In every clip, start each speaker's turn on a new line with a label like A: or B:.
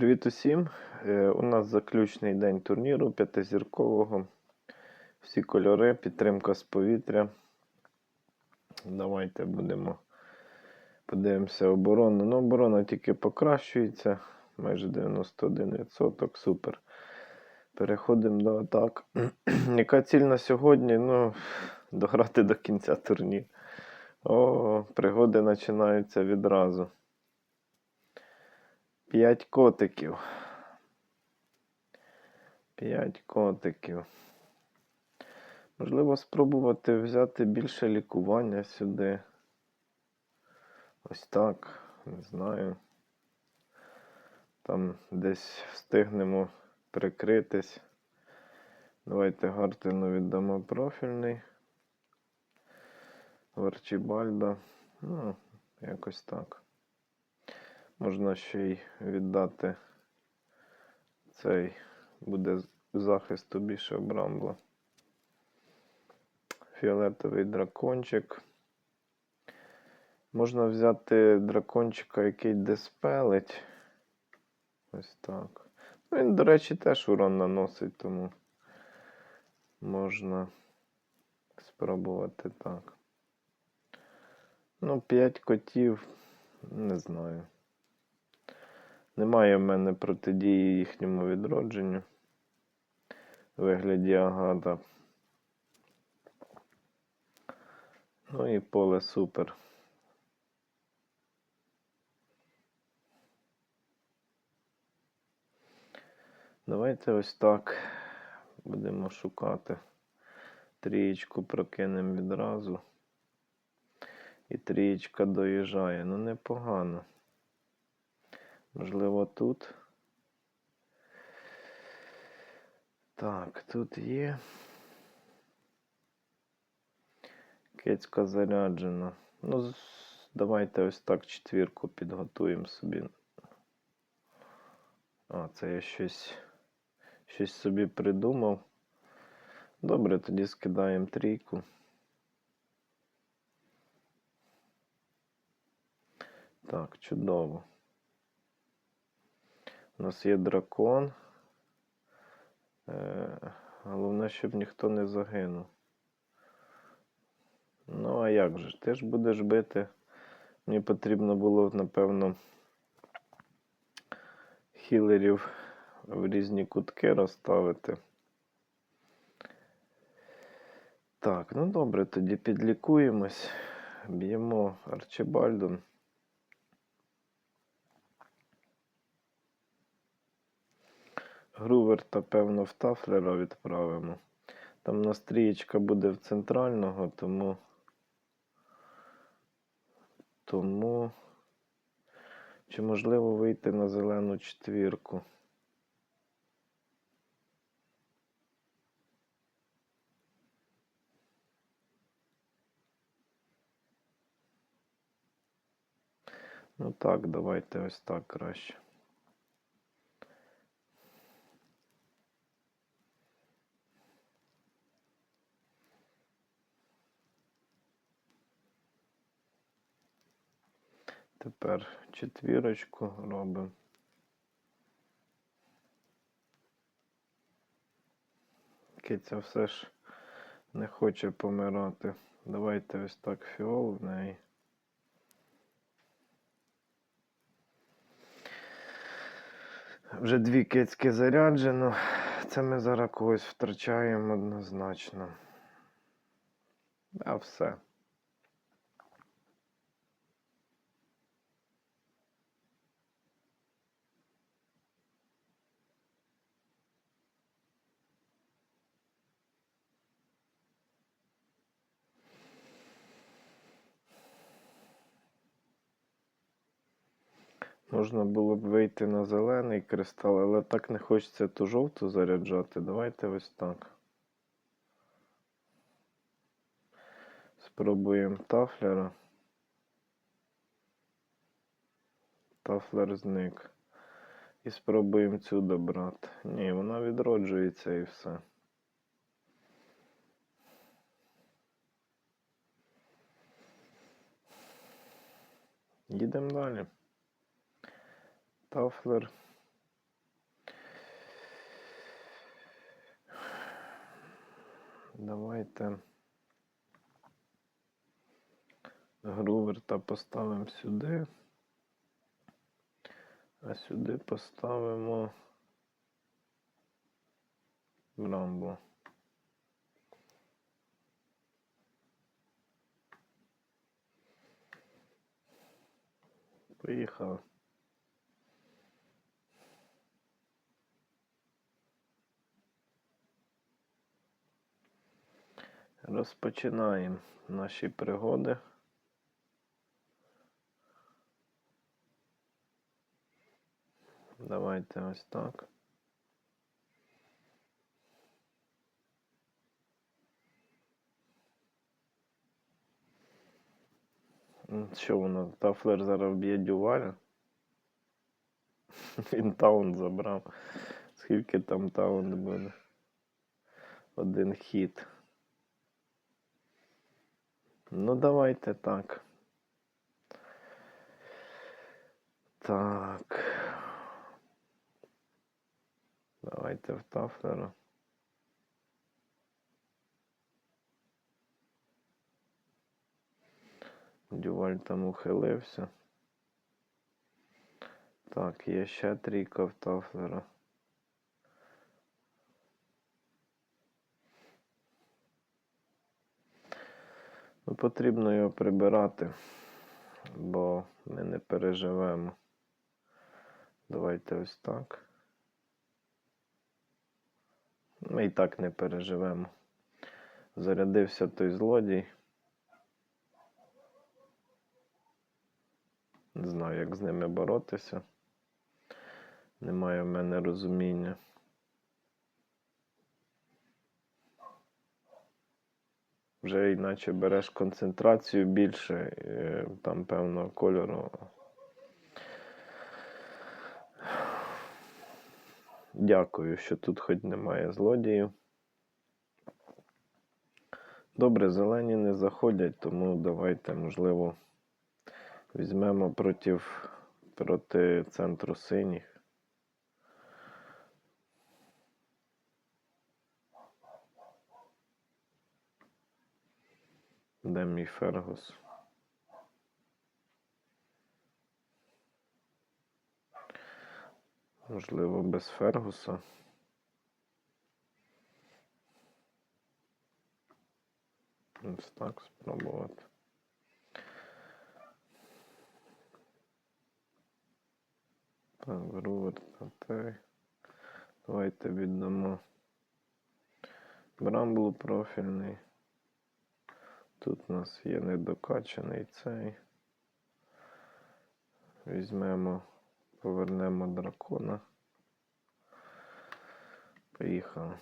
A: Привіт усім! Е, У нас заключний день турніру п'ятизіркового. Всі кольори, підтримка з повітря. Давайте будемо подивимося оборону. Ну, оборона тільки покращується. Майже 91%. Супер. Переходимо до атак. Яка ціль на сьогодні? Ну, дограти до кінця турніру. О, пригоди починаються відразу. П'ять котиків. П'ять котиків. Можливо, спробувати взяти більше лікування сюди. Ось так. Не знаю. Там десь встигнемо прикритись. Давайте Гартину віддамо профільний. Варчібальда. Ну, якось так. Можна ще й віддати цей буде з- захисту більше Брамбла. Фіолетовий дракончик. Можна взяти дракончика, який диспелить. Ось так. Ну, Він, до речі, теж урон наносить, тому можна спробувати так. Ну, 5 котів, не знаю. Немає в мене протидії їхньому відродженню. У вигляді агата. Ну і поле супер. Давайте ось так будемо шукати. Трієчку прокинемо відразу. І трієчка доїжджає. Ну непогано. Можливо, тут. Так, тут є. Кицька заряджена. Ну, давайте ось так четвірку підготуємо собі. А, це я щось, щось собі придумав. Добре, тоді скидаємо трійку. Так, чудово. У нас є дракон. Е, головне, щоб ніхто не загинув. Ну, а як же? Ти ж будеш бити. Мені потрібно було, напевно, хілерів в різні кутки розставити. Так, ну добре, тоді підлікуємось. Б'ємо Арчибальдом. Груверта, певно, в Тафлера відправимо. Там у нас трієчка буде в центрального, тому. Тому. Чи можливо вийти на зелену четвірку? Ну так, давайте ось так краще. Тепер четвірочку робимо. Киця все ж не хоче помирати. Давайте ось так фіол в неї. Вже дві кицьки заряджено. Це ми зараз когось втрачаємо однозначно. А все. Можна було б вийти на зелений кристал, але так не хочеться ту жовту заряджати. Давайте ось так. Спробуємо тафлера. Тафлер зник. І спробуємо цю добрати. Ні, вона відроджується і все. Їдемо далі. Тафлер. Давайте груверта поставимо сюди, а сюди поставимо Брамбо. Поїхали. Розпочинаємо наші пригоди. Давайте ось так. Що воно? Тафлер зараз б'є дюваля? Він таун забрав. Скільки там таун буде? Один хід. Ну, давайте так. Так. Давайте в Тафлера. Дюваль там ухилився. Так, є ще трійка в Тафлера. Потрібно його прибирати, бо ми не переживемо. Давайте ось так. Ми і так не переживемо. Зарядився той злодій. Не знаю, як з ними боротися. Немає в мене розуміння. Вже іначе береш концентрацію більше, е, там певного кольору. Дякую, що тут хоч немає злодіїв. Добре, зелені не заходять, тому давайте, можливо, візьмемо проти, проти центру синіх. Де мій Фергус? Можливо, без Фергуса. Ось так спробувати. Так, Грувер те. Давайте віддамо Брамблу профільний. Тут у нас є недокачаний цей. Візьмемо, повернемо дракона. Поїхали.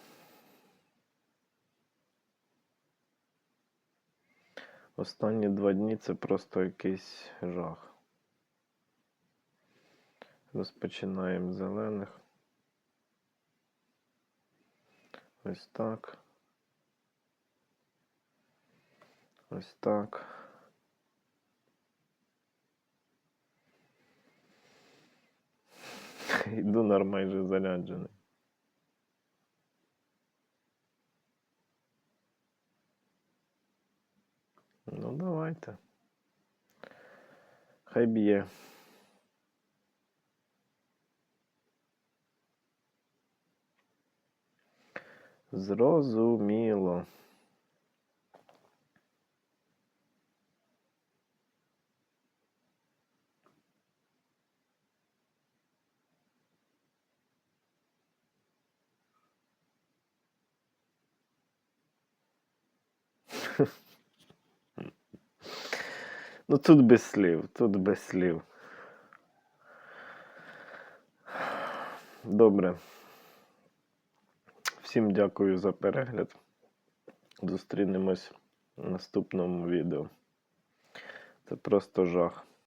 A: Останні два дні це просто якийсь жах. Розпочинаємо зелених. Ось так. Ось так. Йду нар майже заряджений. Ну, давайте. Хай б'є. Зрозуміло. Ну тут без слів, тут без слів. Добре. Всім дякую за перегляд. Зустрінемось в наступному відео. Це просто жах.